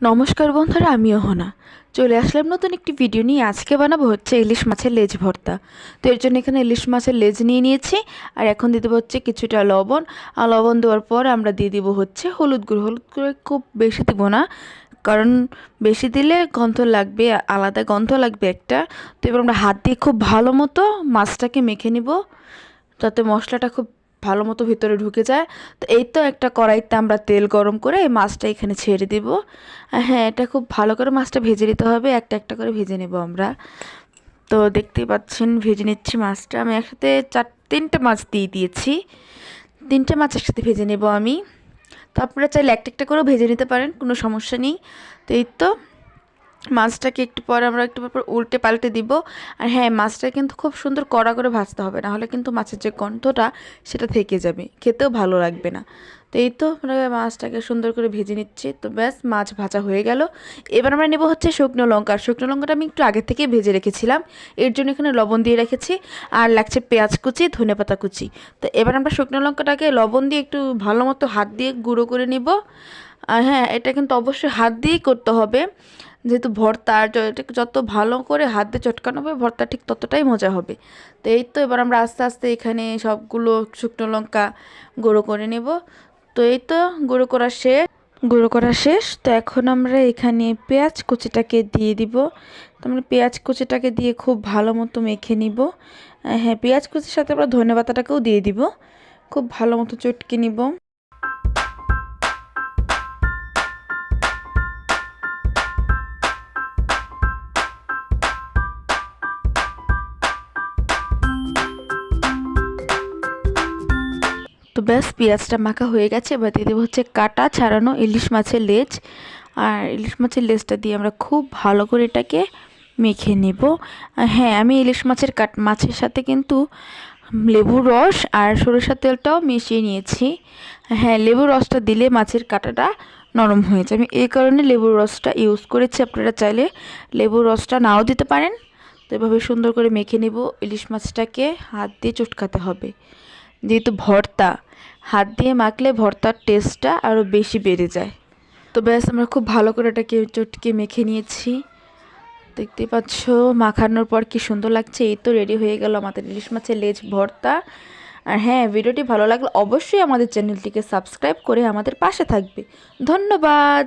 নমস্কার বন্ধুরা, আমিও হোনা। চলে আসলাম নতুন একটি ভিডিও নিয়ে। আজকে বানাবো হচ্ছে ইলিশ মাছের লেজ ভর্তা। তো এর জন্য এখানে ইলিশ মাছের লেজ নিয়ে নিয়েছি। আর এখন দেবো হচ্ছে কিছুটা লবণ। আর লবণ দেওয়ার পর আমরা দিয়ে দিব হচ্ছে হলুদ গুঁড়ো। হলুদ গুঁড়ো খুব বেশি দিব না, কারণ বেশি দিলে গন্ধ লাগবে, আলাদা গন্ধ লাগবে একটা। তো এবার আমরা হাত দিয়ে খুব ভালো মতো মাছটাকে মেখে নিব। যাতে মশলাটা খুব ভালো মতো ভিতরে ঢুকে যায়। তো এই তো একটা কড়াইতে আমরা তেল গরম করে এই মাছটা এখানে ছেড়ে দিব। হ্যাঁ এটা খুব ভালো করে মাছটা ভেজে নিতে হবে। একটা একটা করে ভেজে নেব আমরা। তো দেখতেই পাচ্ছেন, ভেজে নিচ্ছি মাছটা। আমি একসাথে চার, তিনটে মাছ দিয়ে দিয়েছি। তিনটে মাছ একসাথে ভেজে নেব আমি। তো আপনারা চাইলে একটা একটা করেও ভেজে নিতে পারেন, কোনো সমস্যা নেই। তো এই তো মাছটাকে একটু পর আমরা একটু পর উল্টে পাল্টে দিব। আর হ্যাঁ মাছটা কিন্তু খুব সুন্দর কড়া করে ভাজতে হবে না হলে কিন্তু মাছের যে গন্ধটা সেটা থেকে যাবে, খেতেও ভালো লাগবে না। তো এই তো আমরা মাছটাকে সুন্দর করে ভেজে নিচ্ছি। তো ব্যাস, মাছ ভাজা হয়ে গেল। এবার আমরা নেব হচ্ছে শুকনো লঙ্কা। শুকনো লঙ্কাটা আমি একটু আগে থেকে ভেজে রেখেছিলাম। এর জন্য এখানে লবণ দিয়ে রেখেছি। আর লাগছে পেঁয়াজ কুচি, ধনে পাতা কুচি। তো এবার আমরা শুকনো লঙ্কাটাকে লবণ দিয়ে একটু ভালো মতো হাত দিয়ে গুঁড়ো করে নিব। আর হ্যাঁ এটা কিন্তু অবশ্যই হাত দিয়েই করতে হবে। যেহেতু ভর্তা আর যত ভালো করে হাত দিয়ে চটকানো হবে, ভর্তা ঠিক ততটাই মজা হবে। তো এই তো এবার আমরা আস্তে আস্তে এখানে সবগুলো শুকনো লঙ্কা গুঁড়ো করে নেব। তো এই তো গুঁড়ো করা শেষ। গুঁড়ো করা শেষ। তো এখন আমরা এখানে পেঁয়াজ কুচিটাকে দিয়ে দিব। তো আমরা পেঁয়াজ কুচিটাকে দিয়ে খুব ভালো মতো মেখে নিব। হ্যাঁ পেঁয়াজ কুচির সাথে আমরা ধনে পাতাটাকেও দিয়ে দিব। খুব ভালো মতো চটকে নিব। তো ব্যাস, পেঁয়াজটা মাখা হয়ে গেছে। এবার দিয়ে দেবো হচ্ছে কাটা, ছাড়ানো ইলিশ মাছের লেজ। আর ইলিশ মাছের লেজটা দিয়ে আমরা খুব ভালো করে এটাকে মেখে নেব। হ্যাঁ আমি ইলিশ মাছের কাট, মাছের সাথে কিন্তু লেবুর রস আর সরিষার তেলটাও মিশিয়ে নিয়েছি। হ্যাঁ লেবুর রসটা দিলে মাছের কাঁটাটা নরম হয়ে যায়। আমি এই কারণে লেবুর রসটা ইউজ করেছি। আপনারা চাইলে লেবুর রসটা নাও দিতে পারেন। তো এভাবে সুন্দর করে মেখে নেব। ইলিশ মাছটাকে হাত দিয়ে চটকাতে হবে। যেহেতু ভর্তা, হাত দিয়ে মাখলে ভর্তার টেস্টটা আরও বেশি বেড়ে যায়। তো ব্যাস, আমরা খুব ভালো করে এটাকে চটকে মেখে নিয়েছি। দেখতে পাচ্ছ, মাখানোর পর কি সুন্দর লাগছে। এই তো রেডি হয়ে গেল আমাদের ইলিশ মাছের লেজ ভর্তা। আর হ্যাঁ ভিডিওটি ভালো লাগলে অবশ্যই আমাদের চ্যানেলটিকে সাবস্ক্রাইব করে আমাদের পাশে থাকবে। ধন্যবাদ!